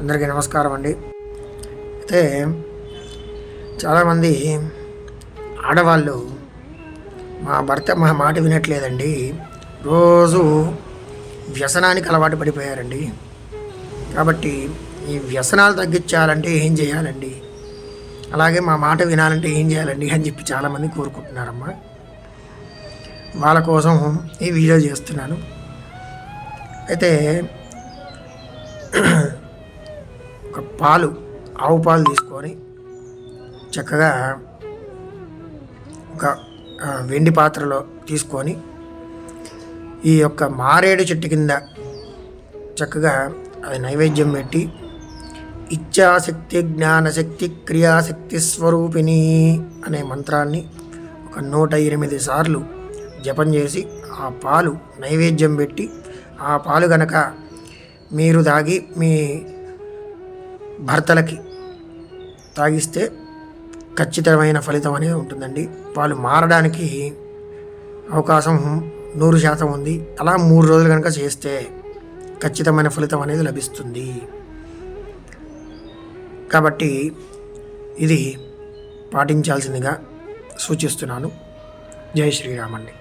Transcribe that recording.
అందరికీ నమస్కారం అండి. అయితే చాలామంది ఆడవాళ్ళు మా భర్త మా మాట వినట్లేదండి. రోజు వ్యసనానికి అలవాటు పడిపోయారండి. కాబట్టి ఈ వ్యసనాలు తగ్గించాలంటే ఏం చేయాలండి? అలాగే మా మాట వినాలంటే ఏం చేయాలండి అని చెప్పి చాలామంది కోరుకుంటున్నారమ్మా. వాళ్ళ కోసం ఈ వీడియో చేస్తున్నాను. అయితే ఒక పాలు ఆవు పాలు తీసుకొని చక్కగా ఒక వెండి పాత్రలో తీసుకొని ఈ యొక్క మారేడు చెట్టు కింద చక్కగా అది నైవేద్యం పెట్టి ఇచ్ఛాశక్తి జ్ఞానశక్తి క్రియాశక్తి స్వరూపిణి అనే మంత్రాన్ని ఒక నూట ఎనిమిది సార్లు జపం చేసి ఆ పాలు నైవేద్యం పెట్టి ఆ పాలు గనక మీరు తాగి మీ భర్తలకి తాగిస్తే ఖచ్చితమైన ఫలితం అనేది ఉంటుందండి. వాళ్ళు మారడానికి అవకాశం నూరు శాతం ఉంది. అలా మూడు రోజులు కనుక చేస్తే ఖచ్చితమైన ఫలితం అనేది లభిస్తుంది. కాబట్టి ఇది పాటించాల్సిందిగా సూచిస్తున్నాను. జై శ్రీరామండి